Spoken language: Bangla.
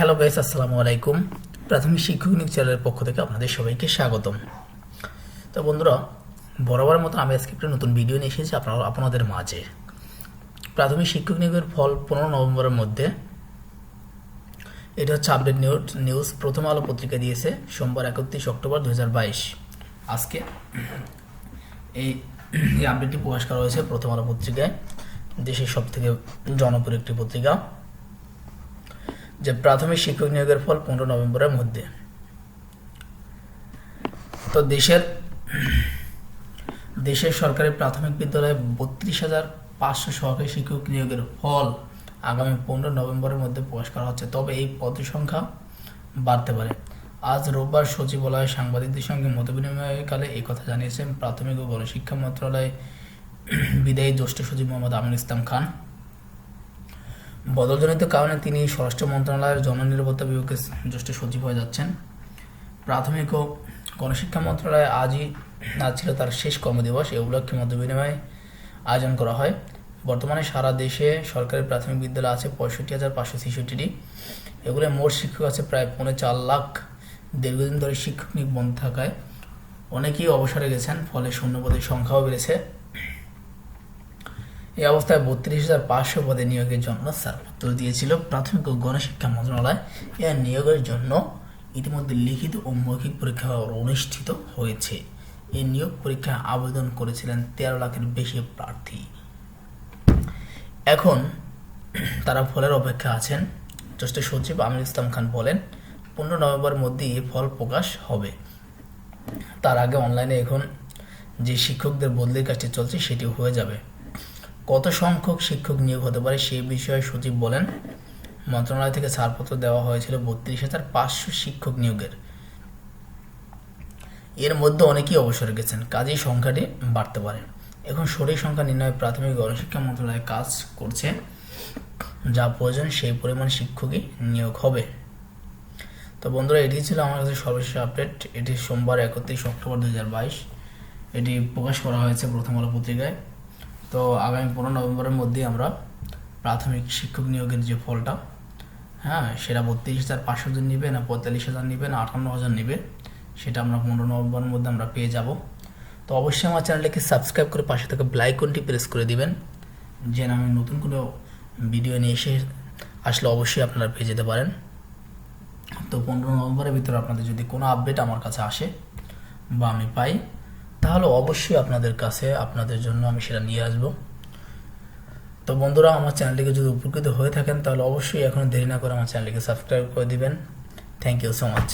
হ্যালো গাইস আসসালামু আলাইকুম। প্রাথমিক শিক্ষক নিয়োগ চ্যানেলের পক্ষ থেকে আপনাদের সবাইকে স্বাগতম। তো বন্ধুরা, বরাবর মতো আমি আজকে একটা নতুন ভিডিও নিয়ে এসেছি আপনারা আপনাদের মাঝে। প্রাথমিক শিক্ষক নিয়োগের ফল পনেরো নভেম্বরের মধ্যে। এটা হচ্ছে আপডেট নিউজ নিউজ প্রথম আলো পত্রিকা দিয়েছে সোমবার একত্রিশ অক্টোবর দু হাজার বাইশ। আজকে এই আপডেটটি প্রকাশ করা হয়েছে প্রথম আলো পত্রিকায়। দেশের সব থেকে জনপ্রিয় একটি পত্রিকা। যে প্রাথমিক শিক্ষক নিয়োগের ফল পনেরো নভেম্বরের মধ্যে। তো দেশের দেশের সরকারি প্রাথমিক বিদ্যালয়ে বত্রিশ হাজার পাঁচশো সহকারী শিক্ষক নিয়োগের ফল আগামী পনেরো নভেম্বরের মধ্যে প্রকাশ করা হচ্ছে। তবে এই পদের সংখ্যা বাড়তে পারে। আজ রোববার সচিবালয়ে সাংবাদিকদের সঙ্গে মতবিনিময়কালে এই কথা জানিয়েছেন প্রাথমিক ও গণশিক্ষা মন্ত্রণালয় বিদায়ী জ্যেষ্ঠ সচিব মোহাম্মদ আমিনুল ইসলাম খান। বদলজনিত কারণে তিনি স্বরাষ্ট্র মন্ত্রণালয়ের জননিরাপত্তা বিভাগের জ্যেষ্ঠ সচিব হয়ে যাচ্ছেন। প্রাথমিক ও গণশিক্ষা মন্ত্রণালয়ে আজই আজ ছিল তার শেষ কর্মদিবস। এ উপলক্ষে মধ্য বিনিময় আয়োজন করা হয়। বর্তমানে সারা দেশে সরকারি প্রাথমিক বিদ্যালয় আছে পঁয়ষট্টি হাজার পাঁচশো ছেষট্টিটি। এগুলো মোট শিক্ষক আছে প্রায় পৌনে চার লাখ দীর্ঘদিন ধরে শিক্ষক নিয়োগ বন্ধ থাকায় অনেকেই অবসরে গেছেন, ফলে শূন্যপদের সংখ্যাও বেড়েছে। এই অবস্থায় বত্রিশ হাজার পাঁচশো পদে নিয়োগের জন্য ছাড়পত্র দিয়েছিল প্রাথমিক ও গণশিক্ষা মন্ত্রণালয়। এর নিয়োগের জন্য ইতিমধ্যে লিখিত ও মৌখিক পরীক্ষা অনুষ্ঠিত হয়েছে। এই নিয়োগ পরীক্ষায় আবেদন করেছিলেন তেরো লাখের বেশি প্রার্থী। এখন তারা ফলের অপেক্ষা আছেন। জ্যেষ্ঠ সচিব আমির ইসলাম খান বলেন, পনেরো নভেম্বরের মধ্যে এই ফল প্রকাশ হবে। তার আগে অনলাইনে এখন যে শিক্ষকদের বদলির কাজটি চলছে সেটি হয়ে যাবে। কত সংখ্যক শিক্ষক নিয়োগ হতে পারে সেই বিষয়ে সচিব বলেন, মন্ত্রণালয় থেকে ছাড়পত্র দেওয়া হয়েছিল বত্রিশ হাজার পাঁচশো শিক্ষক নিয়োগের। এর মধ্যে অনেকেই অবসরে গেছেন, কাজেই সংখ্যাটি বাড়তে পারে। এখন সঠিক সংখ্যা নির্ণয়ে প্রাথমিক গণশিক্ষা মন্ত্রণালয় কাজ করছে, যা প্রয়োজন সেই পরিমাণ শিক্ষকই নিয়োগ হবে। তো বন্ধুরা, এটি ছিল আমার কাছে সর্বশেষ আপডেট। এটি সোমবার একত্রিশ অক্টোবর দুই হাজার বাইশ। এটি প্রকাশ করা হয়েছে প্রথম আলো পত্রিকায়। তো আগামী পনেরো নভেম্বরের মধ্যেই আমরা প্রাথমিক শিক্ষক নিয়োগের যে ফলটা হ্যাঁ সেটা বত্রিশ হাজার পাঁচশো জন নিবে না পঁয়তাল্লিশ হাজার নিবে না আটান্ন হাজার নিবে, সেটা আমরা পনেরো নভেম্বরের মধ্যে আমরা পেয়ে যাব। তো অবশ্যই আমার চ্যানেলটিকে সাবস্ক্রাইব করে পাশে থাকা ব্লাইকনটি প্রেস করে দিবেন, যেন আমি নতুন কোনো ভিডিও নিয়ে এসে আসলে অবশ্যই আপনারা পেয়ে যেতে পারেন। তো পনেরো নভেম্বরের ভিতরে আপনাদের যদি কোনো আপডেট আমার কাছে আসে বা আমি পাই তাহলে অবশ্যই আপনাদের কাছে, আপনাদের জন্য আমি সেটা নিয়ে আসব। তো বন্ধুরা, আমার চ্যানেলটিকে যদি উপকৃত হয়ে থাকেন, তাহলে অবশ্যই এখন দেরি না করে আমার চ্যানেলটিকে সাবস্ক্রাইব করে দিবেন। Thank you so much